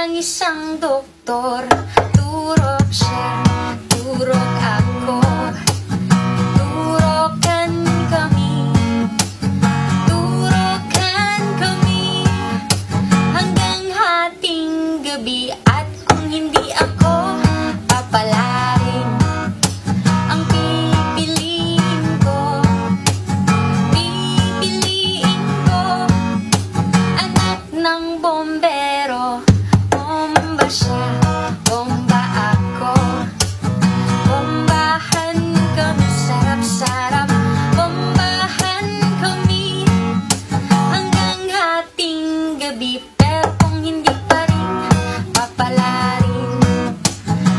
ng isang doktor. Turok siya, turok ako. Turokan kami Turokan kami. Hanggang hating gabi ay siya, bomba Bombahan kami, sarap-sarap Bombahan kami. Hanggang hating gabi Pero kung hindi pa rin papala rin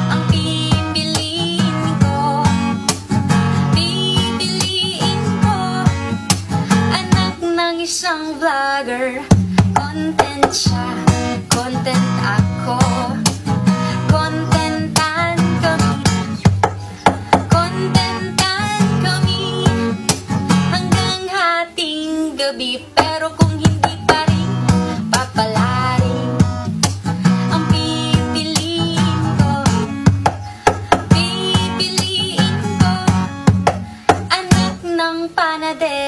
Ang pipiliin ko Pipiliin ko. Anak ng isang vlogger Content gabi Pero kung hindi pa rin papalarin Ang pipiliin ko Pipiliin ko Anak ng panader